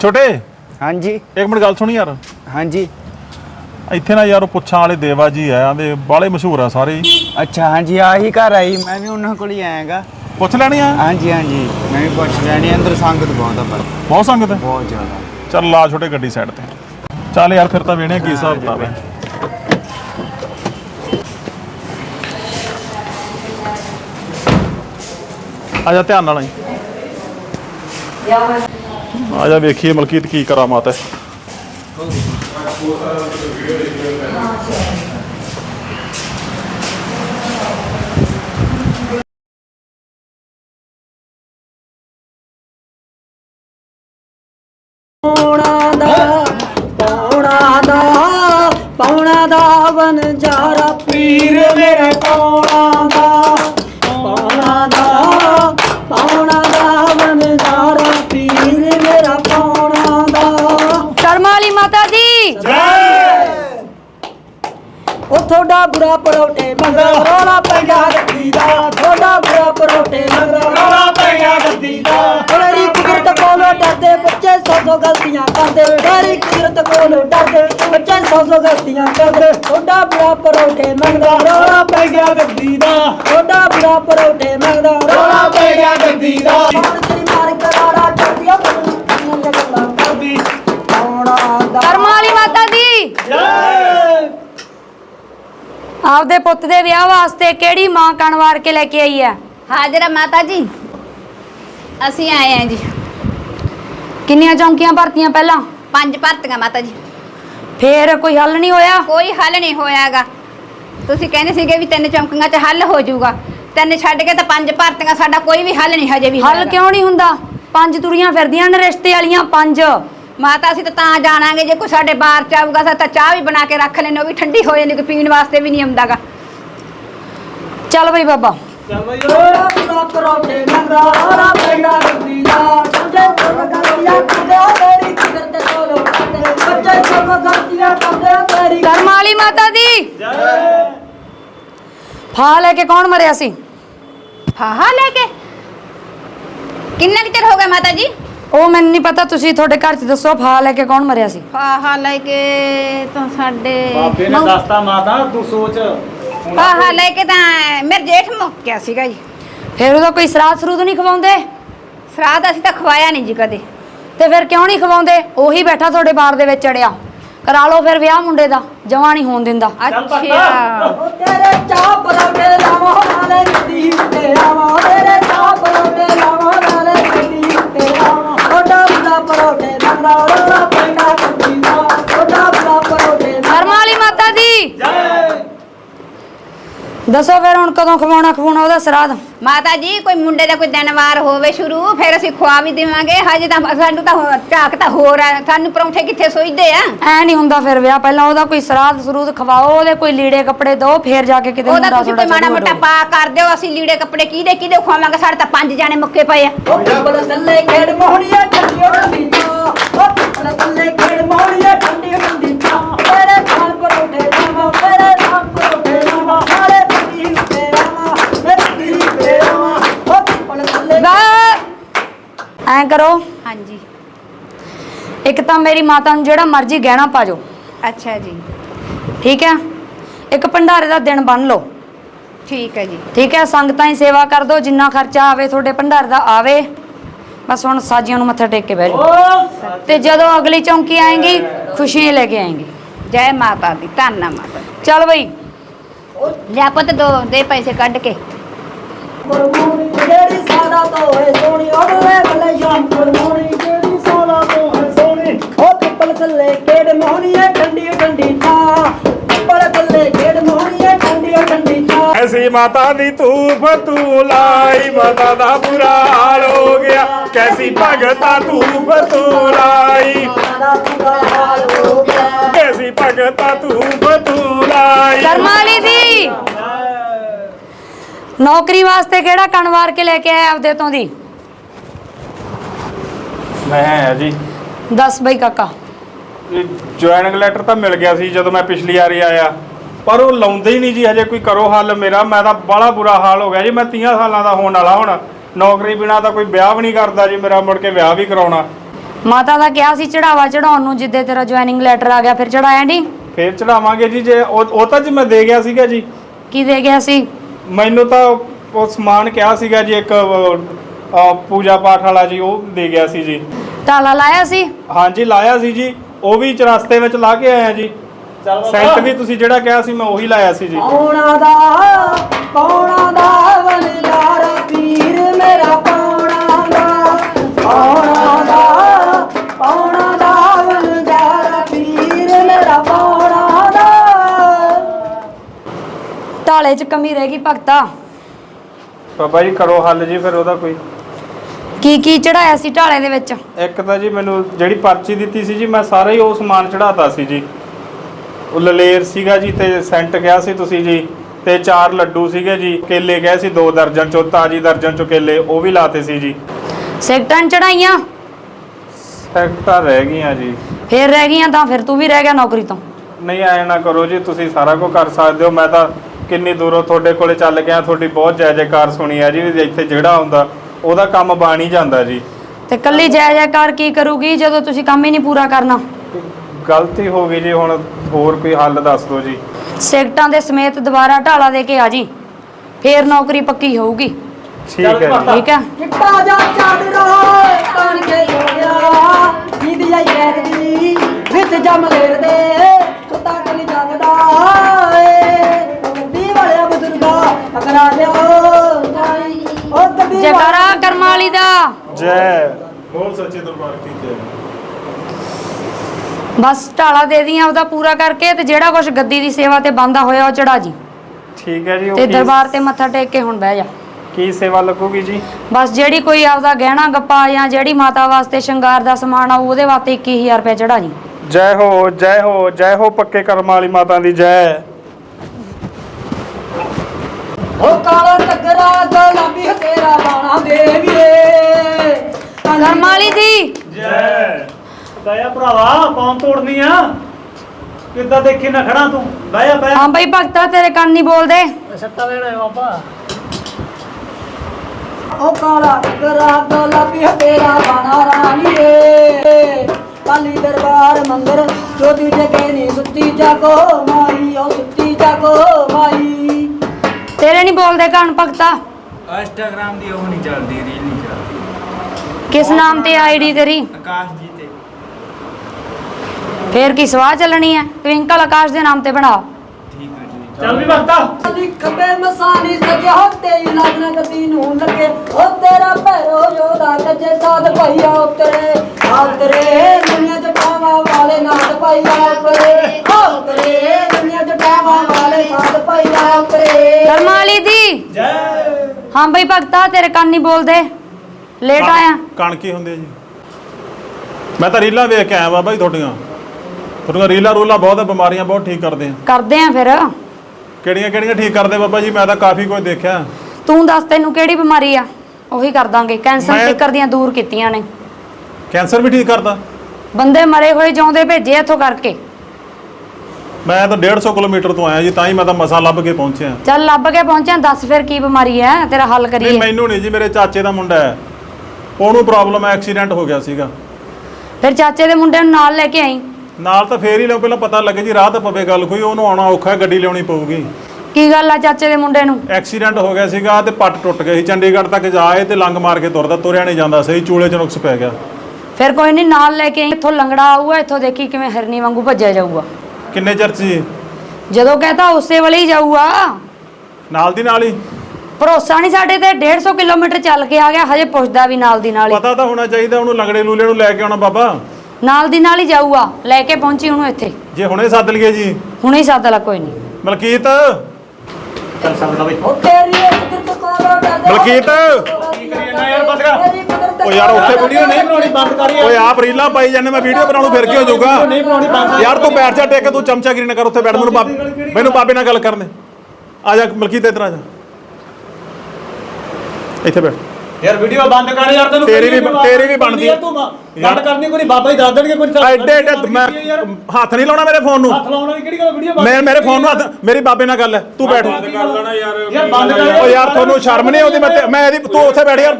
ਛੋਟੇ? ਹਾਂਜੀ। ਇੱਕ ਮਿੰਟ ਗੱਲ ਸੁਣੀ ਯਾਰ। ਹਾਂਜੀ। ਇੱਥੇ ਨਾ ਯਾਰ ਉਹ ਪੁੱਛਾਂ ਵਾਲੇ ਦੇਵਾ ਜੀ ਆ ਆਂਦੇ ਬਾਲੇ ਮਸ਼ਹੂਰ ਆ ਸਾਰੇ। ਹੀ। ਅੱਛਾ ਹਾਂਜੀ ਆਹੀ ਘਰ ਆਈ ਮੈਂ ਵੀ ਉਹਨਾਂ ਕੋਲ ਹੀ ਆਇਆਗਾ। ਪੁੱਛ ਲੈਣੀ ਆ? ਹਾਂਜੀ ਹਾਂਜੀ। ਮੈਂ ਵੀ ਪੁੱਛ ਲੈਣੀ ਅੰਦਰ ਸੰਗਤ ਬਹੁਤ ਆ ਪਰ ਬਹੁਤ ਸੰਗਤ ਹੈ ਬਹੁਤ ਜ਼ਿਆਦਾ। ਚੱਲ ਲਾ ਛੋਟੇ ਗੱਡੀ ਸਾਈਡ ਤੇ। ਚੱਲ ਯਾਰ ਫਿਰ ਤਾਂ ਵੇਣੇ ਕੀ ਹਿਸਾਬ ਕਿਤਾਬ ਹੈ ਆ ਜਾ ਧਿਆਨ ਨਾਲ ਆਈ। ਆ ਜਾ ਵੇਖੀਏ ਮਲਕੀਤ ਕੀ ਕਰਾਮਾਤ ਹੈ ਪੌਣਾ ਦਾ ਪੌਣਾ ਦਾ ਪੌਣਾ ਦਾ ਵਨਜਾਰਾ ਪੀਰ ਮੇਰੇ ਪੌਣਾ ਬੁਰਾ ਪਰੋਟੇ ਮੰਗਾ ਰੋਣਾ ਪੈਗਾ ਗੱਦੀ ਦਾ। ਥੋੜਾ ਬੁਰਾ ਪਰੋਟੇ ਮੰਗਾ ਰੋਣਾ ਪੈਗਾ ਗੱਦੀ ਦਾ। ਮੇਰੀ ਕੁਦਰਤ ਕੋਲੋਂ ਡਰਦੇ, ਬੱਚੇ ਸੌ ਸੌ ਗਲਤੀਆਂ ਕਰਦੇ। ਮੇਰੀ ਕੁਦਰਤ ਕੋਲੋਂ ਡਰਦੇ, ਬੱਚੇ ਸੌ ਸੌ ਗਲਤੀਆਂ ਕਰਦੇ। ਥੋੜਾ ਬੁਰਾ ਪਰੋਟੇ ਮੰਗਦਾ ਰੋਣਾ ਪੈਗਾ ਗੱਦੀ ਦਾ। ਥੋੜਾ ਬੁਰਾ ਪਰੋਟੇ ਮੰਗਦਾ ਰੋਣਾ ਪੈਗਾ ਗੱਦੀ ਦਾ। ਮਾਰ ਕਰਾੜਾ ਚੜਦੀ ਆ, ਮੈਨੂੰ ਗੱਲਾਂ। ਆਪਦੇ ਪੁੱਤ ਦੇ ਵਿਆਹ ਵਾਸਤੇ ਕਿਹੜੀ ਮਾਂ ਕਣਵਾਰ ਕੇ ਲੈ ਕੇ ਆਈ ਹੈ? ਹਾਜ਼ਰ ਮਾਤਾ ਜੀ। ਅਸੀਂ ਆਏ ਆਂ ਜੀ। ਕਿੰਨੀਆਂ ਚੌਂਕੀਆਂ ਭਰਤੀਆਂ ਪਹਿਲਾਂ? ਪੰਜ ਭਰਤੀਆਂ ਮਾਤਾ ਜੀ। ਫੇਰ ਕੋਈ ਹੱਲ ਨਹੀਂ ਹੋਇਆ? ਕੋਈ ਹੱਲ ਨਹੀਂ ਹੋਇਆਗਾ। ਤੁਸੀਂ ਕਹਿੰਦੇ ਸੀਗੇ ਵੀ ਤਿੰਨ ਚੌਂਕੀਆਂ 'ਚ ਹੱਲ ਹੋ ਜਾਊਗਾ। ਤਿੰਨ ਛੱਡ ਕੇ ਤਾਂ ਪੰਜ ਭਰਤੀਆਂ ਸਾਡਾ ਕੋਈ ਵੀ ਹੱਲ ਨਹੀਂ ਹਜੇ ਵੀ ਹੱਲ ਹੋਇਆਗਾ। ਕਿਉਂ ਨਹੀਂ ਹੁੰਦਾ? ਪੰਜ ਤੁਰੀਆਂ ਫਿਰਦੀਆਂ ਨੇ ਰਿਸ਼ਤੇ ਵਾਲੀਆਂ ਪੰਜ। ਮਾਤਾ ਅਸੀਂ ਤਾਂ ਤਾਂ ਜਾਣਾਂਗੇ ਜੇ ਕੋਈ ਸਾਡੇ ਬਾਹਰ ਚ ਆਊਗਾ ਤਾਂ ਚਾਹ ਵੀ ਬਣਾ ਕੇ ਰੱਖ ਲੈਣੇ ਉਹ ਵੀ ਠੰਡੀ ਹੋ ਜਾਂਦੀ ਕਿ ਪੀਣ ਵਾਸਤੇ ਵੀ ਨਹੀਂ ਆਉਂਦਾਗਾ। ਚੱਲ ਬਈ ਬਾਬਾ। ਦਾ। ਮੇਰੀ ਕਰਮਾਲੀ ਮਾਤਾ ਦੀ। ਫਾ ਲੈ ਕੇ ਕੌਣ ਮਰਿਆ ਸੀ? ਫਾਹਾ ਲੈ ਕੇ? ਕਿੰਨਾ ਕੁ ਚਿਰ ਹੋ ਗਿਆ ਮਾਤਾ ਜੀ? ਉਹ ਮੈਨੂੰ ਨਹੀਂ ਪਤਾ ਤੁਸੀਂ ਤੁਹਾਡੇ ਘਰ ਚ ਦੱਸੋ ਫਾ ਲੈ ਕੇ ਕੌਣ ਮਰਿਆ ਸੀ? ਫਾਹਾ ਲੈ ਕੇ ਤਾਂ ਸਾਡੇ ਬਾਬੇ ਨੇ ਦੱਸਤਾ ਮਾਤਾ ਤੂੰ ਸੋਚ। ਫਾਹਾ ਲੈ ਕੇ ਤਾਂ ਮੇਰੇ ਜੇਠ ਮੁੱਕ ਗਿਆ ਸੀਗਾ ਜੀ। ਫੇਰ ਉਹਦਾ ਕੋਈ ਸਰਾਧ ਸਰੂਦ ਨਹੀਂ ਖਵਾਉਂਦੇ? ਸਰਾਧ ਅਸੀਂ ਤਾਂ ਖਵਾਇਆ ਨਹੀਂ ਜੀ ਕਦੇ। ਤੇ ਫਿਰ ਕਿਉਂ ਨਹੀਂ ਖਵਾਉਂਦੇ? ਉਹੀ ਬੈਠਾ ਤੁਹਾਡੇ ਬਾਰ ਦੇ ਵਿੱਚ ਅੜਿਆ। ਕਰਾ ਲਓ ਫਿਰ ਵਿਆਹ ਮੁੰਡੇ ਦਾ ਜਵਾਂ ਨਹੀਂ ਹੋਣ ਦਿੰਦਾ। ਅੱਛਾ। ਉਹ ਤੇਰੇ ਚਾਹ ਪਰੋਟੇ ਲਾਵਾਂ ਨਾਲੇ ਗੱਦੀ ਤੇ ਆਵਾਂ। ਤੇਰੇ ਚਾਹ ਪਰੋਟੇ ਲਾਵਾਂ। ਪਰੋਟੇ ਮਾਤਾ ਦੀ ਦੱਸੋ ਫਿਰ ਹੁਣ ਕਦੋਂ ਖਵਾਉਣਾ ਖਵਾਉਣਾ ਉਹਦਾ ਸਰਾਧ? ਮਾਤਾ ਜੀ ਕੋਈ ਮੁੰਡੇ ਦਾ ਕੋਈ ਦਿਨਵਾਰ ਹੋਵੇ ਸ਼ੁਰੂ ਫਿਰ ਅਸੀਂ ਖਵਾ ਵੀ ਦੇਵਾਂਗੇ। ਹਜੇ ਤਾਂ ਸਾਨੂੰ ਤਾਂ ਹੋ- ਝਾਕ ਤਾਂ ਹੋਰ ਆ। ਸਾਨੂੰ ਪਰੌਂਠੇ ਕਿੱਥੇ ਸੋਈਦੇ ਆ? ਐ ਨਹੀਂ ਹੁੰਦਾ ਫਿਰ ਵਿਆਹ ਪਹਿਲਾਂ ਉਹਦਾ ਕੋਈ ਸਰਾਧ ਸਰੂਦ ਖਵਾਓ ਉਹਦੇ ਕੋਈ ਲੀੜੇ ਕੱਪੜੇ ਦਿਓ ਫਿਰ ਜਾ ਕੇ ਕਿਤੇ ਉਹਦਾ ਮੁੰਡਾ ਤੁਸੀਂ ਕੋਈ ਤੁਹਾਡਾ ਮਾੜਾ ਮੋਟਾ ਪਾ ਕਰ ਦਿਓ ਅਸੀਂ ਲੀੜੇ ਕੱਪੜੇ ਕਿਹਦੇ ਕਿਹਦੇ ਖਵਾਵਾਂਗੇ? ਸਾਡੇ ਤਾਂ ਪੰਜ ਜਾਣੇ ਮੁੱਕੇ ਪਏ ਆ। ਉਹ ਟੱਬਲ ਥੱਲੇ ਖੇਡ ਮੋਹਣੀਆਂ ਠੰਡੀਆਂ ਠੰਡੀ ਚਾ ਉਹ ਟੱਬਲ ਥੱਲੇ ਖੇਡ ਮੋਹਣੀਆਂ ਠੰਡੀਆਂ ਠੰਡੀ ਕਰੋ। ਹਾਂਜੀ। ਇੱਕ ਤਾਂ ਮੇਰੀ ਮਾਤਾ ਨੂੰ ਜਿਹੜਾ ਮਰਜ਼ੀ ਗਹਿਣਾ ਪਾ ਜਾਓ। ਅੱਛਾ ਜੀ। ਠੀਕ ਹੈ? ਇੱਕ ਭੰਡਾਰੇ ਦਾ ਦਿਨ ਬੰਨ ਲਓ। ਠੀਕ ਹੈ ਜੀ। ਠੀਕ ਹੈ? ਸੰਗਤਾਂ ਹੀ ਸੇਵਾ ਕਰ ਦਿਓ ਜਿੰਨਾ ਖਰਚਾ ਆਵੇ ਤੁਹਾਡੇ ਭੰਡਾਰ ਦਾ ਆਵੇ। ਬਸ ਹੁਣ ਸਾਜੀਆਂ ਨੂੰ ਮੱਥਾ ਟੇਕ ਕੇ ਬਹਿ ਜਾਓ। ਤੇ ਜਦੋਂ ਅਗਲੀ ਚੌਂਕੀ ਆਏਗੀ ਖੁਸ਼ੀਆਂ ਲੈ ਕੇ ਆਏਗੀ। ਜੈ ਮਾਤਾ ਦੀ ਧੰਨਾ ਮਾਤਾ ਦੀ। ਚੱਲ ਬਈ। ਲਿਆ ਪੁੱਤ ਦੋ ਦੇ ਪੈਸੇ ਕੱਢ ਕੇ। ਸਾਦਾ ਤੋਂ ਹੈ ਸੋਹਣੀ ਉਹਦੇ ਬਲੇ ਸ਼ਾਮ ਪਰਮੋਣੀ ਜਿਹੜੀ ਸਾਦਾ ਤੋਂ ਹੈ ਸੋਹਣੀ? ਉਹ ਟੱਬਲ ਥੱਲੇ ਖੇਡ ਮੋਹਣੀ ਹੈ ਠੰਡੀ ਠੰਡੀ ਚਾ ਟੱਬਲ ਥੱਲੇ ਖੇਡ ਮੋਹਣੀ ਹੈ ਠੰਡੀ ਠੰਡੀ ਚਾ ਐਸੀ ਮਾਤਾ ਦੀ ਧੂਫ ਤੂੰ ਲਾਈ ਮਾਤਾ ਦਾ ਬੁਰਾ ਹਾਲ ਹੋ ਗਿਆ। ਕੈਸੀ ਭਗਤਾ ਧੂਫ ਤੂੰ ਲਾਈ? ਸਾਡਾ ਪੂਰਾ ਹਾਲ ਹੋ ਗਿਆ। ਕੈਸੀ ਭਗਤਾ ਧੂਫ ਤੂੰ ਲਾਈ? ਕਰਮਾਲੀ ਦੀ। ਨੌਕਰੀ ਵਾਸਤੇ ਕਿਹੜਾ ਕਣਵਾਰ ਕੇ ਲੈ ਕੇ ਆਇਆ ਆਪਦੇ ਤੋਂ ਦੀ? ਮੈਂ ਆਇਆ ਜੀ। ਦੱਸ ਬਈ ਕਾਕਾ। ਜੁਆਇਨਿੰਗ ਲੈਟਰ ਤਾਂ ਮਿਲ ਗਿਆ ਸੀ ਜਦੋਂ ਮੈਂ ਪਿਛਲੀ ਵਾਰੀ ਆਇਆ। ਪਰ ਉਹ ਲਾਉਂਦੇ ਹੀ ਨਹੀਂ ਜੀ ਹਜੇ ਕੋਈ ਕਰੋ ਹੱਲ ਮੇਰਾ। ਮੈਂ ਤਾਂ ਬੜਾ ਬੁਰਾ ਹਾਲ ਹੋ ਗਿਆ ਜੀ। ਮੈਂ 30 ਸਾਲਾਂ ਦਾ ਹੋਣ ਵਾਲਾ ਹੁਣ। ਨੌਕਰੀ ਬਿਨਾ ਤਾਂ ਕੋਈ ਵਿਆਹ ਵੀ ਨਹੀਂ ਕਰਦਾ ਜੀ ਮੇਰਾ ਮੁੜ ਕੇ ਵਿਆਹ ਵੀ ਕਰਾਉਣਾ। ਮਾਤਾ ਦਾ ਕਿਹਾ ਸੀ ਚੜਾਵਾ ਚੜਾਉਣ ਨੂੰ ਜਿੱਦੇ ਤੇਰਾ ਜੁਆਇਨਿੰਗ ਲੈਟਰ ਆ ਗਿਆ ਫਿਰ ਚੜਾਇਆ ਨਹੀਂ ਫੇਰ ਚੜਾਵਾਂਗੇ ਜੀ ਜੇ ਉਹ ਉਹ ਤਾਂ ਜੀ ਮੈਂ ਦੇ ਗਿਆ ਸੀਗਾ ਜੀ। ਕੀ ਦੇ ਗਿਆ ਸੀ? ਮੈਨੂੰ ਤਾਂ ਉਹ ਸਮਾਨ ਕਿਹਾ ਸੀਗਾ ਜੀ ਇੱਕ ਅਹ, ਪੂਜਾ ਪਾਠ ਵਾਲਾ ਜੀ ਉਹ ਦੇ ਗਿਆ ਸੀ ਜੀ। ਤਾਲਾ ਲਾਇਆ ਸੀ? ਹਾਂਜੀ ਲਾਇਆ ਸੀ ਜੀ। ਉਹ ਵੀ ਚਰਸਤੇ ਵਿੱਚ ਲਾ ਕੇ ਆਇਆ ਜੀ। ਸੈਂਟ ਵੀ ਤੁਸੀਂ ਜਿਹੜਾ ਕਿਹਾ ਸੀ ਮੈਂ ਉਹੀ ਲਾਇਆ ਸੀ ਜੀ। ਪੌਣਾ ਦਾ ਪੌਣਾ ਦਾ ਵਨਜਾਰਾ ਪੀਰ ਮੇਰਾ ਢਾਲੇ 'ਚ ਕਮੀ ਰਹਿ ਗਈ ਭਗਤਾ। ਬਾਬਾ ਜੀ ਕਰੋ ਹੱਲ ਜੀ ਫਿਰ ਉਹਦਾ ਕੋਈ। ਕੀ ਕੀ ਚੜਾਇਆ ਸੀ ਢਾਲੇ ਦੇ ਵਿੱਚ? ਇੱਕ ਤਾਂ ਜੀ ਮੈਨੂੰ ਜਿਹੜੀ ਪਰਚੀ ਦਿੱਤੀ ਸੀ ਜੀ ਮੈਂ ਸਾਰਾ ਹੀ ਉਹ ਸਮਾਨ ਚੜਾਤਾ ਸੀ ਜੀ। ਉਹ ਲਲੇਰ ਸੀਗਾ ਜੀ ਤੇ ਸੈਂਟ ਕਿਹਾ ਸੀ ਤੁਸੀਂ ਜੀ ਤੇ ਚਾਰ ਲੱਡੂ ਸੀਗੇ ਜੀ ਕੇਲੇ ਗਏ ਸੀ ਦੋ ਦਰਜਨ ਚੋਂ ਤਾਜੀ ਦਰਜਨ ਚੋਂ ਕੇਲੇ ਉਹ ਵੀ ਲਾਤੇ ਸੀ ਜੀ। ਸਿਗਟਾਂ ਚੜਾਈਆਂ ਸੈਕਟਰ ਰਹਿ ਗਈਆਂ ਜੀ। ਫੇਰ ਰਹਿ ਗਈਆਂ ਤਾਂ ਫਿਰ ਤੂੰ ਵੀ ਰਹਿ ਗਿਆ ਨੌਕਰੀ ਤੋਂ। ਨਹੀਂ ਐ ਨਾ ਕਰੋ ਜੀ ਤੁਸੀਂ ਸਾਰਾ ਕੁਝ ਕਰ ਸਕਦੇ ਹੋ ਮੈਂ ਤਾਂ ਕਿੰਨੀ ਦੂਰੋਂ ਤੁਹਾਡੇ ਕੋਲੇ ਚੱਲ ਗਿਆ ਤੁਹਾਡੀ ਬਹੁਤ ਜੈ ਜੈਕਾਰ ਸੁਣੀ ਆ ਜੀ ਵੀ ਇੱਥੇ ਜਿਹੜਾ ਆਉਂਦਾ ਉਹਦਾ ਕੰਮ ਬਣ ਹੀ ਜਾਂਦਾ ਜੀ। ਤੇ ਕੱਲੀ ਜੈ ਜੈਕਾਰ ਕੀ ਕਰੂਗੀ ਜਦੋਂ ਤੁਸੀਂ ਕੰਮ ਹੀ ਨਹੀਂ ਪੂਰਾ ਕਰਨਾ? ਗਲਤੀ ਹੋ ਗਈ ਜੀ ਹੁਣ ਹੋਰ ਕੋਈ ਹੱਲ ਦੱਸ ਦਿਓ ਜੀ। ਸਿਗਟਾਂ ਦੇ ਸਮੇਤ ਦੁਬਾਰਾ ਢਾਲਾ ਦੇ ਕੇ ਆ ਜੀ। ਫੇਰ ਨੌਕਰੀ ਪੱਕੀ ਹੋਊਗੀ। ਠੀਕ ਹੈ ਜੀ। ਠੀਕ ਹੈ। ਚਿੱਟਾ ਜਾ ਚਾਦਰਾ ਤਨ ਕੇ ਸੋਇਆ ਨੀਂਦ ਜਾਈ ਬੈਠਦੀ ਵਿੱਚ ਜਮ ਲੇਰਦੇ ਸੁੱਤਾ ਕਲੀ ਜਾਗਦਾ ਏ। ਜੈ। ਬਸ ਢਾਲਾ ਦੇ ਦੀਆਂ ਉਹਦਾ ਪੂਰਾ ਕਰਕੇ ਤੇ ਜਿਹੜਾ ਕੁਝ ਗੱਦੀ ਦੀ ਸੇਵਾ ਤੇ ਬੰਦਾ ਹੋਇਆ ਉਹ ਚੜਾ ਜੀ। ਠੀਕ ਹੈ ਜੀ ਉਹ ਤੇ ਕੀ- ਦਰਬਾਰ ਤੇ ਮੱਥਾ ਟੇਕ ਕੇ ਹੁਣ ਬਹਿ ਜਾ। ਕੀ ਸੇਵਾ ਲੱਗੂਗੀ ਜੀ? ਬਸ ਜਿਹੜੀ ਕੋਈ ਆਪਦਾ ਗਹਿਣਾ ਗੱਪਾ ਜਾਂ ਜਿਹੜੀ ਮਾਤਾ ਵਾਸਤੇ ਸ਼ਿੰਗਾਰ ਦਾ ਸਮਾਨ ਆ ਉਹਦੇ ਵਾਸਤੇ 21000 ਰੁਪਏ ਚੜਾ ਜੀ। ਜੈ ਹੋ ਜੈ ਹੋ ਜੈ ਹੋ ਪੱਕੇ ਕਰਮਾਂ ਵਾਲੀ ਮਾਤਾ ਦੀ ਜੈ। ਕਰਮਾਂ ਵਾਲੀ ਦੀ। ਦਇਆ ਭਰਾਵਾ ਕੌਣ ਤੋੜਨੀ ਆ? ਕਿੱਦਾਂ ਦੇਖੀ ਨਾ ਖੜਾ ਤੂੰ? ਬਹਿ ਜਾ ਬਹਿ ਹਾਂ ਬਈ ਭਗਤਾ ਤੇਰੇ ਕੰਨ ਨਹੀਂ ਬੋਲਦੇ। ਸੱਤਾ ਲੈਣਾ ਬਾਬਾ। ਉਹ ਕਾਲਾ ਟੱਕਰਾ ਗੁਲਾਬੀ ਤੇਰਾ ਬਾਣਾ ਰਾਣੀਏ। ਕਾਲੀ ਦਰਬਾਰ ਮੰਦਰ ਜੋਤੀ ਜਗੇ ਨੀ ਸੁੱਤੀ ਜਾਗੋ ਮਾਈ ਉਹ ਸੁੱਤੀ ਜਾਗੋ ਮਾਈ। ਤੇਰੇ ਨਹੀਂ ਬੋਲਦੇ ਕੰਨ ਭਗਤਾ। ਇੰਸਟਾਗ੍ਰਾਮ ਦੀ ਉਹ ਨਹੀਂ ਚੱਲਦੀ ਰੀਲ ਨਹੀਂ ਚੱਲਦੀ। ਕਿਸ ਨਾਮ ਤੇ ਆਈਡੀ ਤੇਰੀ ਆਕਾਸ਼ ਜੀ ਤੇ। ਫੇਰ ਕੀ ਸਵਾਹ ਚੱਲਣੀ ਹੈ? ਟਵਿੰਕਲ ਆਕਾਸ਼ ਦੇ ਨਾਮ ਤੇ ਬਣਾ ਠੀਕ ਹੈ ਜੀ। ਚੱਲ ਵੀ ਭਗਤਾ ਅਲੀ ਖੱਬੇ ਮਸਾਨੀ ਸਜਿਆ ਤੇ ਲਗਨ ਗਤੀ ਨੂੰ ਲੱਗੇ। ਉਹ ਤੇਰਾ ਭੈਰੋ ਜੋਦਾ ਕੱਜੇ ਸਾਧ ਭਈਆ ਉਤਰੇ। ਉਤਰੇ ਦੁਨੀਆ ਜਟਾਵਾ ਵਾਲੇ ਨਾਦ ਭਈਆ ਉਤਰੇ। ਉਤਰੇ ਦੁਨੀਆ ਜਟਾਵਾ ਵਾਲੇ ਸਾਧ ਭਈਆ ਉਤਰੇ। ਕਰਮਾਂ ਵਾਲੀ ਦੀ ਜੈ। ਹਾਂ ਬਈ ਭਗਤਾ ਤੇਰੇ ਕੰਨ ਨਹੀਂ ਬੋਲਦੇ। ਲੇਟ ਆਇਆ। ਕਣ ਕੀ ਹੁੰਦੇ ਜੀ। ਮੈਂ ਤਾਂ ਰੀਲਾਂ ਵੇਖ ਕੇ ਆਇਆ ਬਾਬਾ ਜੀ ਤੁਹਾਡੀਆਂ। ਤੁਹਾਡੀਆਂ ਰੀਲਾਂ ਰੂਲਾਂ ਬਹੁਤ ਬਿਮਾਰੀਆਂ ਬਹੁਤ ਠੀਕ ਕਰਦੇ ਆ। ਕਰਦੇ ਆ ਫਿਰ। ਕਿਹੜੀਆਂ ਕਿਹੜੀਆਂ ਠੀਕ ਕਰਦੇ ਬਾਬਾ ਜੀ? ਮੈਂ ਤਾਂ ਕਾਫੀ ਕੁਝ ਦੇਖਿਆ। ਤੂੰ ਦੱਸ ਤੈਨੂੰ ਕਿਹੜੀ ਬਿਮਾਰੀ ਆ? ਉਹੀ ਕਰ ਦਾਂਗੇ। ਕੈਂਸਰ ਮੈਂ- ਟਿੱਕਰ ਦੀਆਂ ਦੂਰ ਕੀਤੀਆਂ ਨੇ। ਕੈਂਸਰ ਵੀ ਠੀਕ ਕਰਦਾ। ਬੰਦੇ ਮਰੇ ਹੋਏ ਜਿਉਂਦੇ ਭੇਜੇ ਇੱਥੋਂ ਕਰਕੇ। ਮੈਂ ਤਾਂ 150 ਕਿਲੋਮੀਟਰ ਤੋਂ ਆਇਆ ਜੀ ਤਾਂ ਹੀ ਮੈਂ ਤਾਂ ਮਸਾ ਲੱਭ ਕੇ ਪਹੁੰਚਿਆ। ਚੱਲ ਲੱਭ ਕੇ ਪਹੁੰਚਿਆ ਦੱਸ ਫਿਰ ਕੀ ਬਿਮਾਰੀ ਹੈ ਤੇਰਾ ਹੱਲ ਨਹੀਂ ਕਰੀਏ। ਮੈਨੂੰ ਨਹੀਂ ਜੀ ਮੇਰੇ ਚਾਚੇ ਦਾ ਮੁੰਡਾ ਹੈ। ਉਹਨੂੰ ਪ੍ਰੋਬਲਮ ਹੈ ਐਕਸੀਡੈਂਟ ਹੋ ਗਿਆ ਸੀਗਾ। ਫਿਰ ਚਾਚੇ ਦੇ ਮੁੰਡੇ ਨੂੰ ਨਾਲ ਲੈ ਕੇ ਆਈ? ਨਾਲ ਤਾਂ ਫੇਰ ਹੀ ਲਓ ਪਹਿਲਾਂ ਪਤਾ ਲੱਗੇ ਜੀ ਰਾਹ ਤਾਂ ਪਵੇ ਗੱਲ ਕੋਈ ਉਹਨੂੰ ਆਉਣਾ ਔਖਾ ਹੈ ਗੱਡੀ ਲਿਆਉਣੀ ਪਊਗੀ। ਕੀ ਗੱਲ ਆ ਚਾਚੇ ਦੇ ਮੁੰਡੇ ਨੂੰ? ਐਕਸੀਡੈਂਟ ਹੋ ਗਿਆ ਸੀਗਾ ਤੇ ਪੱਟ ਟੁੱਟ ਗਈ ਸੀ। ਚੰਡੀਗੜ੍ਹ ਤੱਕ ਜਾਏ ਤੇ ਲੰਗ ਮਾਰ ਕੇ ਤੁਰਦਾ ਤੁਰਿਆ ਨਹੀਂ ਜਾਂਦਾ ਸਹੀ ਚੂਲੇ 'ਚ ਨੁਕਸ ਪੈ ਗਿਆ। ਫਿਰ ਕੋਈ ਨਹੀਂ ਨਾਲ ਲੈ ਕੇ ਆਈ ਇੱਥੋਂ ਲੰਗੜਾ ਆਊਗਾ ਇੱਥੋਂ ਦੇਖੀ ਕਿਵੇਂ ਹਿਰਨੀ ਵਾਂਗੂ ਭੱਜਿਆ ਜਾਊਗਾ। ਕਿੰਨੇ ਚਿਰ ਜੀ? ਜਦੋਂ ਕਹਤਾ ਉਸੇ ਵੇਲੇ ਹੀ ਜਾਊਗਾ। ਨਾਲ ਦੀ ਨਾਲ ਹੀ? ਭਰੋਸਾ ਨਹੀਂ ਸਾਡੇ ਤੇ 150 ਕਿਲੋਮੀਟਰ ਚੱਲ ਕੇ ਆ ਗਿਆ ਹਜੇ ਪੁੱਛਦਾ ਵੀ ਨਾਲ ਦੀ ਨਾਲ ਹੀ। ਪਤਾ ਤਾਂ ਹੋਣਾ ਚਾਹੀਦਾ ਉਹਨੂੰ ਲੰਗੜੇ ਲੂਲੇ ਨੂੰ ਲੈ ਕੇ ਆਉਣਾ ਬਾਬਾ। ਨਾਲ ਦੀ ਨਾਲ ਹੀ ਜਾਊਗਾ ਲੈ ਕੇ ਪਹੁੰਚੀ ਉਹਨੂੰ ਇੱਥੇ। ਜੇ ਹੁਣੇ ਸੱਦ ਲਈਏ ਜੀ। ਹੁਣੇ ਹੀ ਸੱਦ ਲਾ ਕੋਈ ਨਹੀਂ। ਮਲਕੀਤ। ਚੱਲ ਬਈ। ਉਹ ਤੇਰੀ ਮਲਕੀਤ। ਕੀ ਕਰੀਏ ਯਾਰ ਬੰਦ ਕਰ। ਓ ਯਾਰ ਉੱਥੇ ਵੀਡੀਓ ਨਹੀਂ ਬਣਾਉਣੀ ਬੰਦ ਕਰ। ਯਾਰ ਓਏ ਆਪ ਰੀਲਾਂ ਪਾਈ ਜਾਂਦੇ ਮੈਂ ਵੀਡੀਓ ਬਣਾਉਣ ਨੂੰ ਫਿਰ ਕੀ ਹੋ ਜਾਊਗਾ? ਨਹੀਂ ਬਣਾਉਣੀ ਬੰਦ ਕਰ। ਯਾਰ ਤੂੰ ਬੈਠ ਜਾ ਟੇਕ ਕੇ ਤੂੰ ਚਮਚਾਗਿਰੀ ਨਾ ਕਰ ਉੱਥੇ ਬੈਠ ਮੈਨੂੰ ਬਾਬੇ ਮੈਨੂੰ ਬਾਬੇ ਨਾਲ ਗੱਲ ਕਰਨ। ਦੇ ਆ ਜਾ ਮਲਕੀਤ ਇੱਧਰ ਆ ਜਾ। ਇੱਥੇ ਬੈਠ ਯਾਰ ਵੀਡੀਓ ਬੰਦ ਕਰ ਯਾਰ ਤੈਨੂੰ ਤੇਰੀ ਵੀ- ਤੇਰੀ ਵੀ ਬੰਦ ਬਣਦੀ ਯਾਰ ਤੂੰ ਬੰਦ ਕਰਨੀ ਕੋਈ ਨੀ, ਬਾਬਾ ਹੀ ਦੱਸ ਦੇਣਗੇ ਕੋਈ ਨੀ, ਐਡੇ ਐਡੇ ਬੰਦ ਮੈਂ ਹੈ ਯਾਰ। ਹੱਥ ਨਹੀਂ ਲਾਉਣਾ ਮੇਰੇ ਫੋਨ ਨੂੰ। ਹੱਥ ਲਾਉਣ ਵਾਲੀ ਕਿਹੜੀ ਗੱਲ ਵੀਡੀਓ ਬੰਦ ਮੈਂ ਮੇਰੇ ਫੋਨ ਨੂੰ ਹੱਥ ਮੇਰੀ ਬਾਬੇ ਨਾਲ ਗੱਲ ਹੈ। ਤੂੰ ਬੈਠ। ਕਰ ਲੈਣਾ ਯਾਰ ਯਾਰ ਬੰਦ ਕਰ ਓ ਯਾਰ ਤੁਹਾਨੂੰ ਸ਼ਰਮ ਨਹੀਂ ਆਉਂਦੀ? ਮੈਂ ਤੇ- ਮੈਂ ਇਹਦੀ ਤੂੰ ਉੱਥੇ ਬੈਠ ਯਾਰ।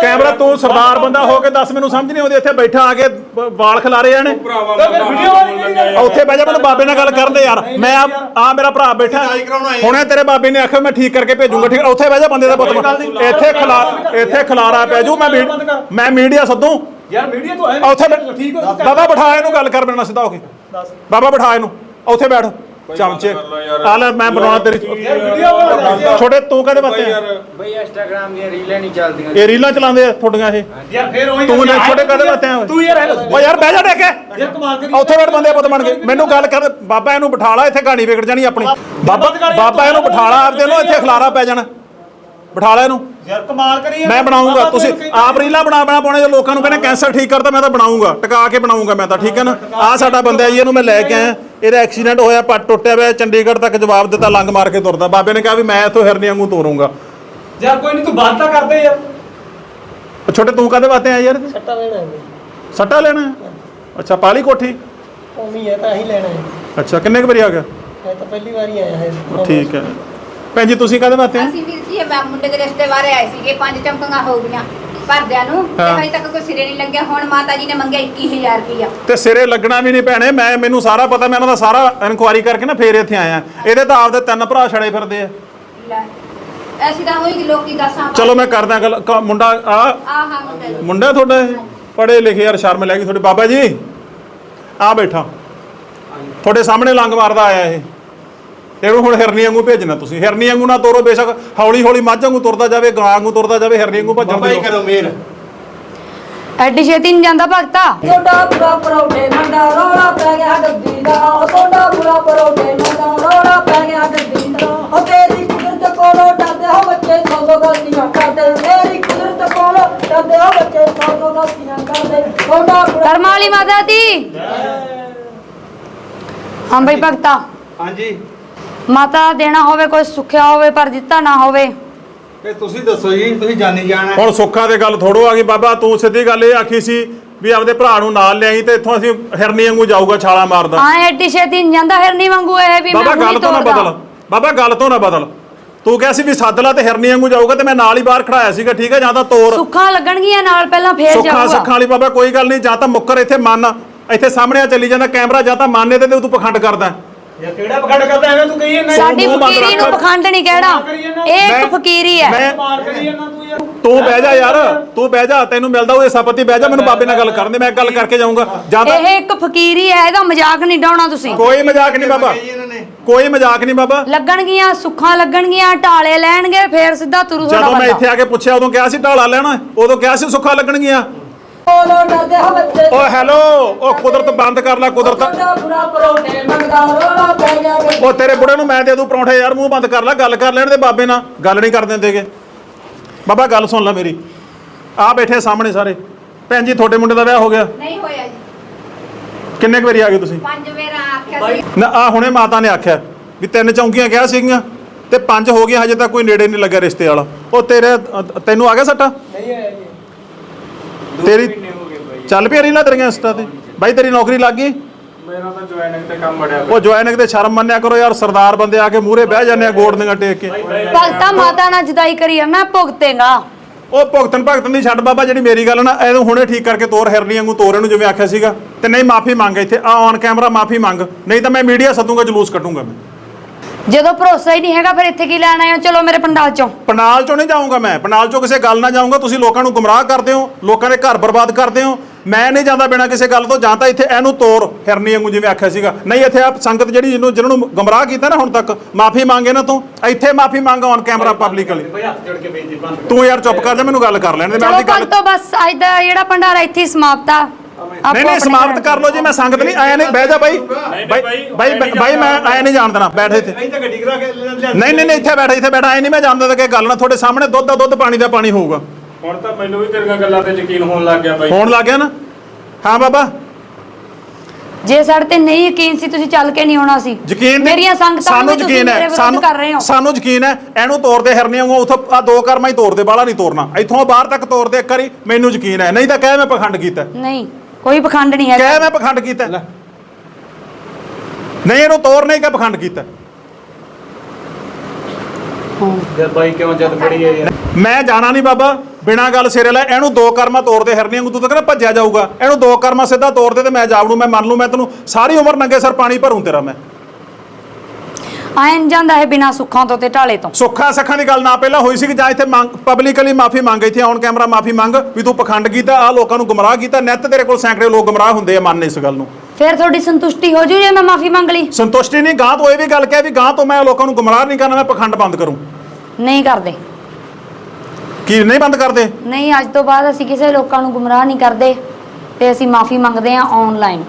ਕੈਮਰਾ ਤੂੰ ਸਰਦਾਰ ਬੰਦਾ ਹੋ ਕੇ ਦੱਸ ਮੈਨੂੰ ਸਮਝ ਨਹੀਂ ਆਉਂਦੀ। ਇੱਥੇ ਬੈਠਾ ਆ ਕੇ ਬ- ਵਾਲ ਖਿਲਾਰੇ ਜਾਣੇ ਵੀਡੀਓ ਵਾਲੀ ਕਿਹੜੀ ਗੱਲ ਆ। ਉੱਥੇ ਬਹਿ ਜਾ ਮੈਨੂੰ ਬਾਬੇ ਨਾਲ ਗੱਲ ਕਰਨ ਦੇ ਯਾਰ। ਮੈਂ ਆ ਆ ਮੇਰਾ ਭਰਾ ਬੈਠਾ। ਹੁਣੇ ਤੇਰੇ ਬਾਬੇ ਨੇ ਆਖਿਆ ਮੈਂ ਠੀਕ ਕਰਕੇ ਭੇਜੂੰਗਾ ਠੀਕ ਉੱਥੇ ਬਹਿ ਜਾ ਬੰਦੇ ਦਾ ਪੁੱਤ। ਇੱਥੇ ਖਿਲਾ ਇੱਥੇ ਖਿਲਾਰਾ ਪੈ ਜੂ ਮੈਂ ਮੀ- ਮੈਂ ਮੀਡੀਆ ਸੱਦੂ। ਯਾਰ ਵੀਡੀਓ ਤੂੰ ਆ ਉੱਥੇ ਬੈ- ਠੀਕ ਹੋ ਬਾਬਾ ਬਿਠਾ ਇਹਨੂੰ ਗੱਲ ਕਰ ਮੇਰੇ ਨਾਲ ਸਿੱਧਾ ਹੋ ਕੇ। ਬਾਬਾ ਬਿਠਾ ਇਹਨੂੰ। ਉੱਥੇ ਬੈਠ। ਚਮਚੇ ਆ ਲੈ ਮੈਂ ਬਣਾਉਣਾ ਤੇਰੀ ਛੋਟੇ ਤੂੰ ਕਹਦੇ ਬੱਤੇ ਬਈ ਇੰਸਟਾਗ੍ਰਾਮ ਦੀਆਂ ਰੀਲਾਂ ਨਹੀਂ ਚੱਲਦੀਆਂ। ਇਹ ਰੀਲਾਂ ਚਲਾਉਂਦੇ ਆ ਤੁਹਾਡੀਆਂ ਇਹ। ਯਾਰ ਫੇਰ ਉਹੀ ਤੂੰ ਨੇ। ਛੋਟੇ ਕਾਹਦੇ ਓਏ? ਤੂੰ ਯਾਰ ਓ ਯਾਰ ਬਹਿ ਜਾ ਟੇਕੇ ਯਾਰ ਕਮਾਲ ਕਰੀ ਉੱਥੇ ਬੈਠ ਬੰਦੇ ਪੁੱਤ ਬਣ ਕੇ। ਮੈਨੂੰ ਗੱਲ ਕਰ। ਬਾਬਾ ਇਹਨੂੰ ਬਿਠਾ ਲਾ ਇੱਥੇ ਕਹਾਣੀ ਵਿਗੜ ਜਾਣੀ ਆਪਣੀ। ਬਾਬਾ ਬਾਬਾ ਇਹਨੂੰ ਬਿਠਾ ਲਾ ਆਪਦੇ ਨੂੰ ਇੱਥੇ ਖਲਾਰਾ ਪੈ ਜਾਣਾ। ਬਿਠਾ ਲੈ ਇਹਨੂੰ। ਯਾਰ ਕਮਾਲ ਕਰੀ। ਮੈਂ ਬਣਾਉਂਗਾ। ਤੁਸੀਂ ਆਪ ਰੀਲਾਂ ਬਣਾ ਬਣਾ ਪਾਉਣੇ ਜੇ ਲੋਕਾਂ ਨੂੰ ਕਹਿੰਦੇ ਕੈਂਸਰ ਠੀਕ ਕਰਦਾ ਮੈਂ ਤਾਂ ਬਣਾਉਂਗਾ। ਟਿਕਾ ਕੇ ਬਣਾਉਂਗਾ ਮੈਂ ਤਾਂ ਠੀਕ ਹੈ ਨਾ? ਆ ਸਾਡਾ ਬੰਦਾ ਜੀ ਇਹਨੂੰ ਮੈਂ ਲੈ ਕੇ ਆਇਆ। ਇਹਦਾ ਐਕਸੀਡੈਂਟ ਹੋਇਆ ਪੱਟ ਟੁੱਟਿਆ ਹੋਇਆ ਚੰਡੀਗੜ੍ਹ ਤੱਕ ਜਵਾਬ ਦਿੱਤਾ ਲੰਗ ਮਾਰ ਕੇ ਤੁਰਦਾ। ਬਾਬੇ ਨੇ ਕਿਹਾ ਵੀ ਮੈਂ ਇੱਥੋਂ ਹਿਰਨੀ ਵਾਂਗੂ ਤੋਰੂੰਗਾ। ਯਾਰ ਕੋਈ ਨਹੀਂ ਤੂੰ ਬੰਦ ਤਾਂ ਕਰਦੇ ਯਾਰ। ਛੋਟੇ ਤੂੰ ਕਾਹਦੇ ਵਾਸਤੇ ਆਇਆ ਯਾਰ ਸੱਟਾ ਲੈਣਾ ਹੈ ਸੱਟਾ ਲੈਣਾ ਹੈ? ਅੱਛਾ ਪਾਲੀ ਕੋਠੀ? ਉਮੀ ਹੈ ਤਾਂ ਹੀ ਲੈਣਾ ਹੈ। ਅੱਛਾ ਕਿੰਨੇ ਕੁ ਵਾਰੀ ਆ ਗਿਆ? ਮੈਂ ਤਾਂ ਪਹਿਲੀ ਵਾਰੀ ਆਇਆ ਹੈ। ਠੀਕ ਹੈ। ਭੈਣ ਜੀ ਤੁਸੀਂ ਕਾਹਦੇ ਵਾਸਤੇ ਆਏ? ਅਸੀਂ ਵੀਰ ਜੀ ਇਹ ਮੁੰਡੇ ਦੇ ਰਿਸ਼ਤੇ ਬਾਰੇ ਆਏ ਸੀਗੇ ਪੰਜ ਚਮਕੀਆਂ ਹੋ ਗਈਆਂ ਘਰਦਿਆਂ ਨੂੰ ਤੇ ਹਾਂ। ਹਜੇ ਤੱਕ ਕੋਈ ਸਿਰੇ ਨਹੀਂ ਲੱਗਿਆ। ਹੁਣ ਮਾਤਾ ਜੀ ਨੇ ਮੰਗਿਆ 21000 ਰੁਪਇਆ ਤੇ ਸਿਰੇ ਲੱਗਣਾ ਵੀ ਨਹੀਂ ਭੈਣੇ ਮੈਂ ਮੈਨੂੰ ਸਾਰਾ ਪਤਾ ਮੈਂ ਇਹਨਾਂ ਦਾ ਸਾਰਾ ਇਨਕੁਆਰੀ ਕਰਕੇ ਨਾ ਫੇਰ ਇੱਥੇ ਆਇਆ। ਇਹਦੇ ਤਾਂ ਆਪਦੇ ਤਿੰਨ ਭਰਾ ਛੜੇ ਫਿਰਦੇ ਆ। ਲੈ ਐਸੀ ਤਾਂ ਹੋਈ ਕਿ ਲੋਕੀ ਦੱਸਾਂ ਚਲੋ ਮੈਂ ਕਰਦਾ ਗੱਲ। ਕ- ਮੁੰਡਾ ਆ? ਆਹ ਹਾਂ ਮੁੰਡੇ। ਮੁੰਡਾ ਤੁਹਾਡਾ ਇਹ? ਪੜੇ ਲਿਖੇ ਯਾਰ ਸ਼ਰਮ ਲੈ ਗਈ ਤੁਹਾਡੇ ਬਾਬਾ ਜੀ ਆ ਬੈਠਾ। ਤੁਹਾਡੇ ਸਾਹਮਣੇ ਲੰਗ ਮਾਰਦਾ ਆਇਆ ਇਹ। ਇਹਨੂੰ ਹੁਣ ਹਿਰਨੀ ਵਾਂਗੂ ਭੇਜਣਾ ਤੁਸੀਂ। ਹਿਰਨੀ ਵਾਂਗੂ ਨਾ ਤੋਰੋ ਬੇਸ਼ੱਕ ਹੌਲੀ ਹੌਲੀ ਮੱਝ ਵਾਂਗੂ ਤੁਰਦਾ ਜਾਵੇ ਗਾਂ ਵਾਂਗੂ ਤੁਰਦਾ ਜਾਵੇ ਹਿਰਨੀ ਵਾਂਗੂ ਭੱਜਣ ਦੀ ਲੋੜ- ਕਰੋ ਮੇਰ। ਐਡੀ ਛੇਤੀ ਨਹੀਂ ਜਾਂਦਾ ਭਗਤਾ। ਸੋਡਾ ਬੁਰਾ ਪਰੌਠੇ ਮੰਡਾ ਰੋਲਾ ਪੈ ਗਿਆ ਡੱਬੀ ਦਾ। ਉਹ ਸੋਡਾ ਬੁਰਾ ਪਰੌਠੇ ਮੰਡਾ ਰੋਲਾ ਪੈ ਗਿਆ ਡੱਬੀ ਦਾ। ਉਹ ਤੇਰੀ ਕੁਦਰਤ ਕੋਲੋਂ ਡਰਦੇ ਹੋ ਬੱਚੇ ਸੌ ਸੌ ਗਲਤੀਆਂ ਕਰਦੇ। ਤੇਰੀ ਕੁਦਰਤ ਕੋਲੋਂ ਡਰਦੇ ਹੋ ਬੱਚੇ ਸੌ ਸੌ ਗਲਤੀਆਂ ਕਰਦੇ। ਸੋਡਾ ਬੁਰਾ ਕਰਮਾਂ ਵਾਲੀ ਮਾਤਾ ਦੀ। ਹਾਂ ਬਈ ਭਗਤਾ। ਹਾਂਜੀ। ਮਾਤਾ ਦੇਣਾ ਹੋਵੇ ਕੋਈ ਸੁੱਖਿਆ ਹੋਵੇ ਪਰ ਦਿੱਤਾ ਨਾ ਹੋਵੇ। ਤੇ ਤੁਸੀਂ ਦੱਸੋ ਜੀ ਤੁਸੀਂ ਜਾਣੀ ਜਾਣਾ ਹੁਣ ਸੁੱਖਾਂ ਦੇ ਗੱਲ ਥੋੜੋ ਆ ਗਈ। ਬਾਬਾ ਤੂੰ ਸਿੱਧੀ ਗੱਲ ਇਹ ਆਖੀ ਸੀ ਵੀ ਆਪਦੇ ਭਰਾ ਨੂੰ ਨਾਲ ਲਿਆਈ ਤੇ ਇੱਥੋਂ ਅਸੀਂ ਹਿਰਨੀ ਵਾਂਗੂ ਜਾਊਗਾ ਛਾਲਾ ਮਾਰਦਾ। ਹਾਂ ਐਡੀ ਛੇਤੀ ਨਹੀਂ ਜਾਂਦਾ ਹਿਰਨੀ ਵਾਂਗੂ ਇਹ ਵੀ ਮੈਂ ਬਾਬਾ ਗੱਲ ਤੋਂ ਨਾ ਬਦਲ। ਬਾਬਾ ਗੱਲ ਤੋਂ ਨਾ ਬਦਲ। ਤੂੰ ਕਿਹਾ ਸੀ ਵੀ ਸੱਦ ਲਾ ਤੇ ਹਿਰਨੀ ਵਾਂਗੂ ਜਾਊਗਾ ਤੇ ਮੈਂ ਨਾਲ ਹੀ ਬਾਹਰ ਖੜਾਇਆ ਸੀਗਾ ਠੀਕ ਹੈ? ਜਾਂ ਤਾਂ ਤੋਰ। ਸੁੱਖਾਂ ਲੱਗਣਗੀਆਂ ਨਾਲ ਪਹਿਲਾਂ ਫੇਰ ਸੁੱਖਾਂ ਜਾਊਗਾ। ਸੁੱਖਾਂ ਵਾਲੀ ਬਾਬਾ ਕੋਈ ਗੱਲ ਨਹੀਂ। ਜਾਂ ਤਾਂ ਮੁੱਕਰ ਇੱਥੇ ਮੰਨ। ਇੱਥੇ ਸਾਹਮਣੇ ਆ ਚੱਲੀ ਜਾਂਦਾ ਕੈਮਰਾ ਜਾਂ ਤਾਂ ਮੰਨ ਇਹਦੇ ਤੇ ਤੂੰ ਪਖੰਡ ਕਰਦਾ। ਯਾਰ ਕਿਹੜਾ ਪਖੰਡ ਕਰਦਾ ਐਵੇਂ ਤੂੰ ਕਹੀ ਜਾਂਦਾ ਸਾਡੀ ਮੂੰਹ ਬੰਦ ਫਕੀਰੀ ਨੂੰ ਰੱਖ। ਪਖੰਡ ਨਹੀਂ ਕਹਿਣਾ ਇਹ ਮੈਂ- ਇੱਕ ਫਕੀਰੀ ਹੈ। ਮੈਂ ਮਾਰ ਕਰੀ ਜਾਂਦਾ ਤੂੰ ਯਾਰ। ਤੂੰ ਬਹਿ ਜਾ ਯਾਰ ਤੂੰ ਬਹਿ ਜਾ ਤੈਨੂੰ ਮਿਲਦਾ ਉਹ ਸਪਤੀ ਬਹਿ ਜਾ ਮੈਨੂੰ ਬਾਬੇ ਨਾਲ ਗੱਲ ਕਰਨ ਦੇ ਮੈਂ ਗੱਲ ਕਰਕੇ ਜਾਊਂਗਾ। ਜਾਂ ਤਾਂ ਇਹ ਇੱਕ ਫਕੀਰੀ ਹੈ ਇਹਦਾ ਮਜ਼ਾਕ ਨਹੀਂ ਡਾਉਣਾ ਤੁਸੀਂ। ਕੋਈ ਮਜ਼ਾਕ ਨਹੀਂ ਬਾਬਾ। ਕਹੀ ਇਹਨਾਂ ਨੇ। ਕੋਈ ਮਜ਼ਾਕ ਨਹੀਂ ਬਾਬਾ। ਲੱਗਣਗੀਆਂ ਸੁੱਖਾਂ ਲੱਗਣਗੀਆਂ ਢਾਲੇ ਲੈਣਗੇ ਫੇਰ ਸਿੱਧਾ ਤੁਰੂ ਜਦੋਂ ਮੈਂ ਇੱਥੇ ਬੰਦਾ ਆ ਕੇ ਪੁੱਛਿਆ ਉਦੋਂ ਕਿਹਾ ਸੀ ਢਾਲਾ ਲੈਣਾ ਉਦੋਂ ਕਿਹਾ ਸੀ ਸੁੱਖਾ ਲੱਗਣਗੀਆਂ। ਬੱਚੇ। ਓ ਹੈਲੋ ਉਹ ਕੁਦਰਤ ਬੰਦ ਕਰ ਲੈ ਕੁਦਰਤ। ਸੋਡਾ ਬੁਰਾ ਪਰੌਠੇ ਮੰਡਾ ਰੋਲਾ ਪੈ ਗਿਆ ਡੱਬੀ ਉਹ ਤੇਰੇ ਬੁੜੇ ਨੂੰ ਮੈਂ ਦੇ ਦੂੰ ਪਰੌਂਠੇ ਯਾਰ ਮੂੰਹ ਬੰਦ ਕਰ ਲੈ ਗੱਲ ਕਰ ਲੈਣ ਦੇ ਬਾਬੇ ਨਾਲ। ਗੱਲ ਨਹੀਂ ਕਰ ਦਿੰਦੇਗੇ ਬਾਬਾ ਗੱਲ ਸੁਣ ਲੈ ਮੇਰੀ। ਆ ਬੈਠੇ ਸਾਹਮਣੇ ਸਾਰੇ। ਭੈਣ ਜੀ ਤੁਹਾਡੇ ਮੁੰਡੇ ਦਾ ਵਿਆਹ ਹੋ ਗਿਆ। ਨਹੀਂ ਹੋਇਆ ਜੀ। ਕਿੰਨੇ ਕੁ ਵਾਰੀ ਆ ਗਏ ਤੁਸੀਂ? ਪੰਜ ਵੇਰਾ ਆਖਿਆ ਸੀ। ਨਾ ਆ ਹੁਣੇ ਮਾਤਾ ਨੇ ਆਖਿਆ ਵੀ ਤਿੰਨ ਚੌਂਕੀਆਂ ਕਿਹਾ ਸੀਗੀਆਂ ਤੇ ਪੰਜ ਹੋ ਗਈਆਂ ਹਜੇ ਤੱਕ ਕੋਈ ਨੇੜੇ ਨਹੀਂ ਲੱਗਾ ਰਿਸ਼ਤੇ ਵਾਲਾ। ਉਹ ਤੇਰੇ ਅ, ਤੈਨੂੰ ਆ ਗਿਆ ਸੱਟਾ? ਤੇਰੀ ਚੱਲ ਪਿਆ ਰੀਲਾਂ ਤੇਰੀਆਂ ਇੰਸਟਾ ਤੇ? ਬਾਈ ਤੇਰੀ ਨੌਕਰੀ ਲੱਗ ਗਈ? ਮੇਰਾ ਤਾਂ ਜੁਆਇਨਿੰਗ ਤੇ ਕੰਮ ਬੜਿਆ ਉਹ ਜੁਆਇਨਿੰਗ ਤੇ ਸ਼ਰਮ ਮੰਨਿਆ ਕਰੋ ਯਾਰ ਸਰਦਾਰ ਬੰਦੇ ਆ ਕੇ ਮੂਹਰੇ ਬਹਿ ਜਾਂਦੇ ਆ ਗੋੜ ਦੀਆਂ ਟੇਕ ਕੇ। ਭਗਤਾ ਮਾਤਾ ਨਾਲ ਜਦਾਈ ਕਰੀ ਜਾਣਾ ਭੁਗਤੇਗਾ। ਉਹ ਭੁਗਤਨ ਭਗਤਨ ਦੀ ਛੱਡ ਬਾਬਾ ਜਿਹੜੀ ਮੇਰੀ ਗੱਲ ਨਾ ਇਹਨੂੰ ਹੁਣੇ ਠੀਕ ਕਰਕੇ ਤੋਰ ਹਿਰਨੀ ਵਾਂਗੂ ਤੋਰ ਇਹਨੂੰ ਜਿਵੇਂ ਆਖਿਆ ਸੀਗਾ। ਤੇ ਨਹੀਂ ਮਾਫੀ ਮੰਗ ਇੱਥੇ। ਆ ਔਨ ਕੈਮਰਾ ਮਾਫੀ ਮੰਗ। ਨਹੀਂ ਤਾਂ ਮੈਂ ਮੀਡੀਆ ਸੱਦੂਗਾ ਜਲੂਸ ਕੱਢੂੰਗਾ ਮੈਂ। ਜਦੋਂ ਭਰੋਸਾ ਹੀ ਨਹੀਂ ਹੈਗਾ ਫਿਰ ਇੱਥੇ ਕੀ ਲੈਣ ਆਏ ਹੋ? ਚਲੋ ਮੇਰੇ ਪੰਡਾਲ ਚੋਂ। ਪਨਾਲ ਚੋਂ ਨਹੀਂ ਜਾਊਂਗਾ ਮੈਂ। ਪਨਾਲ ਚੋਂ ਕਿਸੇ ਗੱਲ ਨਾ ਜਾਊਂਗਾ ਤੁਸੀਂ ਲੋਕਾਂ ਨੂੰ ਗੁੰਮਰਾਹ ਕਰਦੇ ਹੋ ਲੋਕਾਂ ਦੇ ਘਰ ਬਰਬਾਦ ਕਰਦੇ ਹੋ। ਮੈਂ ਨਹੀਂ ਜਾਂਦਾ ਬਿਨਾਂ ਕਿਸੇ ਗੱਲ ਤੋਂ ਜਾਂ ਤਾਂ ਇੱਥੇ ਇਹਨੂੰ ਤੋਰ ਹਿਰਨੀ ਵਾਂਗੂ ਜਿਵੇਂ ਆਖਿਆ ਸੀਗਾ। ਨਹੀਂ ਇੱਥੇ ਆ ਸੰਗਤ ਜਿਹੜੀ ਜਿਹਨੂੰ ਜਿਹਨਾਂ ਨੂੰ ਗੁੰਮਰਾਹ ਕੀਤਾ ਨਾ ਹੁਣ ਤੱਕ ਮਾਫੀ ਮੰਗੇ ਨਾ ਤੂੰ। ਇੱਥੇ ਮਾਫੀ ਮੰਗ ਔਨ ਕੈਮਰਾ ਪਬਲਿਕਲੀ ਤੂੰ ਯਾਰ ਚੁੱਪ ਕਰ ਜਾ ਮੈਨੂੰ ਗੱਲ ਕਰ ਲੈਣ ਦੇ ਮੈਂ ਚਲੋ ਆਪਦੀ ਗੱਲ ਭਗਤੋ ਬਸ ਅੱਜ ਦਾ ਜਿਹੜਾ ਪੰਡਾਰਾ ਇੱਥੇ ਹੀ ਸਮਾਪਤ ਆ। ਆਪੋ ਨਹੀਂ ਨਹੀਂ ਸਮਾਪਤ ਕਰ ਲਓ ਜੀ ਮੈਂ ਸੰਗਤ ਨਹੀਂ ਆਇਆ ਨਹੀਂ ਬਹਿ ਜਾ ਬਾਈ। ਬਾਈ ਬਾਈ ਮੈਂ ਆਇਆ ਨਹੀਂ ਜਾਣ ਦੇਣਾ ਬੈਠ ਇੱਥੇ। ਅਸੀਂ ਤਾਂ ਗੱਡੀ ਕਰਾ ਕੇ ਲਿਆ ਨਹੀਂ ਨਹੀਂ ਨਹੀਂ ਇੱਥੇ ਬੈਠ ਇੱਥੇ ਬੈਠ ਆਇਆ ਨਹੀਂ ਮੈਂ ਜਾਣਦਾ ਤਾਂ ਕਿ ਗੱਲ ਨਾ ਤੁਹਾਡੇ ਸਾਹਮਣੇ ਦੁੱਧ ਦਾ ਦੁੱਧ ਪਾਣੀ ਦਾ ਪਾਣੀ ਹੋਊਗਾ। ਹੁਣ ਤਾਂ ਮੈਨੂੰ ਵੀ ਤੇਰੀਆਂ ਗੱਲਾਂ ਤੇ ਯਕੀਨ ਹੋਣ ਲੱਗ ਗਿਆ ਬਾਈ। ਹੋਣ ਲੱਗ ਗਿਆ ਨਾ? ਹਾਂ ਬਾਬਾ। ਜੇ ਸਾਡੇ ਤੇ ਨਹੀਂ ਯਕੀਨ ਸੀ ਤੁਸੀਂ ਚੱਲ ਕੇ ਨਹੀਂ ਆਉਣਾ ਸੀ। ਯਕੀਨ ਮੇਰੀਆਂ ਸੰਗਤਾਂ ਸਾਨੂੰ ਨੂੰ ਤੁਸੀਂ ਯਕੀਨ ਮੇਰੇ ਹੈ ਵਿਰੁੱਧ ਸਾਨੂੰ ਕਰ ਰਹੇ ਹੋ। ਸਾਨੂੰ ਯਕੀਨ ਹੈ ਇਹਨੂੰ ਤੋੜਦੇ ਹਰਨੇ ਵਾਂਗੂ ਉਥੋਂ ਆ ਦੋ ਕਰਮਾਂ ਹੀ ਤੋੜਦੇ ਬਾਹਲਾ ਨਹੀਂ ਤੋੜਨਾ ਇੱਥੋਂ ਬਾਹਰ ਤੱਕ ਤੋੜਦੇ ਇੱਕ ਵਾਰੀ ਮੈਨੂੰ ਯਕੀਨ ਹੈ ਨਹੀਂ ਤਾਂ ਕਹਿ ਮੈਂ ਪਖੰਡ ਕੀਤਾ। ਨਹੀਂ। ਕੋਈ ਪਖੰਡ ਨਹੀਂ ਕਹਿ ਹੈ ਮੈਂ ਪਖੰਡ ਕੀਤਾ? ਨਹੀਂ ਇਹਨੂੰ ਤੋੜ ਨਹੀਂ ਕਿ ਪਖੰਡ ਕੀਤਾ? ਯਾਰ ਬਾਈ ਕਿਉਂ ਜਦ ਫੜੀ ਹੈ ਯਾਰ? ਮੈਂ ਜਾਣਾ ਨਹੀਂ ਬਾਬਾ ਬਿਨਾ ਗੱਲ ਸਿਰੇ ਲੈ ਇਹਨੂੰ ਦੋ ਕਰਮਾਂ ਤੋੜਦੇ ਹਰਨੇ ਵਾਂਗੂ ਤੂੰ ਤਾਂ ਕਹਿੰਦਾ ਭੱਜਿਆ ਜਾਊਗਾ। ਇਹਨੂੰ ਦੋ ਕਰਮਾਂ ਸਿੱਧਾ ਤੋੜਦੇ ਤੇ ਮੈਂ ਜਾਵ ਨੂੰ ਮੈਂ ਮੰਨ ਲੂ ਮੈਂ ਤੈਨੂੰ ਸਾਰੀ ਉਮਰ ਨੰਗੇ ਸਰ ਪਾਣੀ ਭਰੂੰ ਤੇਰਾ ਮੈਂ। ਆਇਨ ਜਾਂਦਾ ਹੈ ਬਿਨਾ ਸੁੱਖਾਂ ਤੋਂ ਤੇ ਢਾਲੇ ਤੋਂ। ਸੁੱਖਾ ਸੱਖਾਂ ਦੀ ਗੱਲ ਨਾ ਪਹਿਲਾਂ ਹੋਈ ਸੀ ਕਿ ਜਾਂ ਇੱਥੇ ਪਬਲਿਕਲੀ ਮਾਫੀ ਮੰਗ ਇੱਥੇ ਔਨ ਕੈਮਰਾ ਮਾਫੀ ਮੰਗ ਵੀ ਤੂੰ ਪਖੰਡ ਕੀਤਾ ਆ ਲੋਕਾਂ ਨੂੰ ਗੁੰਮਰਾਹ ਕੀਤਾ ਨਿੱਤ ਤੇਰੇ ਕੋਲ ਸੈਂਕੜੇ ਲੋਕ ਗੁੰਮਰਾਹ ਹੁੰਦੇ ਆ ਮੰਨ ਇਸ ਗੱਲ ਨੂੰ। ਫਿਰ ਤੁਹਾਡੀ ਸੰਤੁਸ਼ਟੀ ਹੋ ਜੂ ਜੇ ਮੈਂ ਮਾਫੀ ਮੰਗ ਲਈ? ਸੰਤੁਸ਼ਟੀ ਨਹੀਂ ਗਾਂ ਤੋਂ ਇਹ ਵੀ ਗੱਲ ਕਹਿ ਵੀ ਗਾਂ ਤੋਂ ਮੈਂ ਲੋਕਾਂ ਨੂੰ ਗੁੰਮਰਾਹ ਨਹੀਂ ਕਰਨਾ ਮੈਂ ਪਖੰਡ ਬੰਦ ਕਰੂੰ। ਨਹੀਂ ਕਰਦੇ। ਕੀ ਨਹੀਂ ਬੰਦ ਕਰਦੇ? ਨਹੀਂ ਅੱਜ ਤੋਂ ਬਾਅਦ ਅਸੀਂ ਕਿਸੇ ਲੋਕਾਂ ਨੂੰ ਗੁੰਮਰਾਹ ਨਹੀਂ ਕਰਦੇ ਤੇ ਅਸੀਂ ਮਾਫੀ ਮੰਗਦੇ ਹਾਂ ਆਨਲਾਈਨ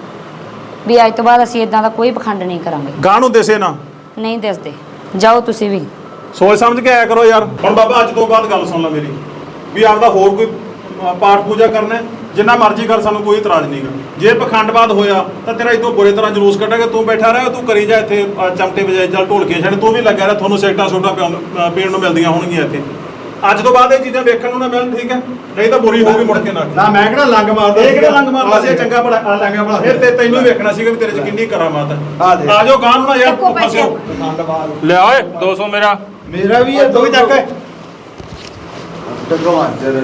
ਵੀ ਅੱਜ ਤੋਂ ਬਾਅਦ ਅਸੀਂ ਇਦਾਂ ਦਾ ਕੋਈ ਪਖੰਡ ਨਹੀਂ ਕਰਾਂਗੇ। ਗਾਂ ਨੂੰ ਦਿਸੇ ਨਾ ਨਹੀਂ ਦੱਸਦੇ। ਜਾਓ ਤੁਸੀਂ ਵੀ। ਸੋਚ ਸਮਝ ਕੇ ਆਇਆ ਕਰੋ ਯਾਰ। ਹੁਣ ਬਾਬਾ ਅੱਜ ਤੋਂ ਬਾਅਦ ਗੱਲ ਸੁਣ ਲੈ ਮੇਰੀ। ਵੀ ਆਪਦਾ ਹੋਰ ਕੋਈ ਪਾਠ ਪੂਜਾ ਕਰਨਾ ਹੈ, ਜਿੰਨਾ ਮਰਜ਼ੀ ਕਰ ਸਾਨੂੰ ਕੋਈ ਇਤਰਾਜ਼ ਨਹੀਂਗਾ ਜੇ ਪਖੰਡਵਾਦ ਹੋਇਆ ਤਾਂ ਤੇਰਾ ਇਦੋਂ ਬੁਰੇ ਤਰ੍ਹਾਂ ਜਲੂਸ ਕੱਢਾਂਗੇ। ਤੂੰ ਬੈਠਾ ਰਹਿ ਤੂੰ ਕਰੀ ਜਾ ਇੱਥੇ ਅ, ਚਮਟੇ ਵਜਾਈ ਚੱਲ ਢੋਲਕੀਆਂ ਛੱਡ। ਤੂੰ ਵੀ ਲੱਗਿਆ ਰਹਿ ਤੁਹਾਨੂੰ ਸਿਗਟਾਂ ਸੋਟਾਂ ਪੀਣ ਨੂੰ ਮਿਲਦੀਆਂ ਹੋਣਗੀਆਂ ਇੱਥੇ। ਅੱਜ ਤੋਂ ਬਾਅਦ ਇਹ ਚੀਜ਼ਾਂ ਵੇਖਣ ਨੂੰ ਨਾ ਮਿਲਣ ਠੀਕ ਹੈ? ਨਹੀਂ ਤਾਂ ਬੁਰੀ ਹੋਊਗੀ ਮੁੜ ਕੇ ਨਾ। ਨਾ ਮੈਂ ਕਿਹੜਾ ਲੰਗ ਮਾਰਦਾ? ਇਹ ਕਿਹੜਾ ਲੰਗ ਮਾਰਦਾ ਸੀ? ਚੰਗਾ ਭਲਾ ਆ ਲੰਗ ਮਾਰਦਾ। ਫਿਰ ਤੇ ਤੈਨੂੰ ਹੀ ਵੇਖਣਾ ਸੀਗਾ ਵੀ ਤੇਰੇ 'ਚ ਕਿੰਨੀ ਕਰਾਮਾਤ ਹੈ। ਆ ਜਾਓ ਗਾਂ ਨੂੰ ਨਾ ਯਾਰ। ਫਸਿਓ। ਲਿਆ ਓਏ 200 ਮੇਰਾ। ਮੇਰਾ ਵੀ ਇਹ ਦੋ ਚੱਕ ਟਗਵਾਂ ਜਰ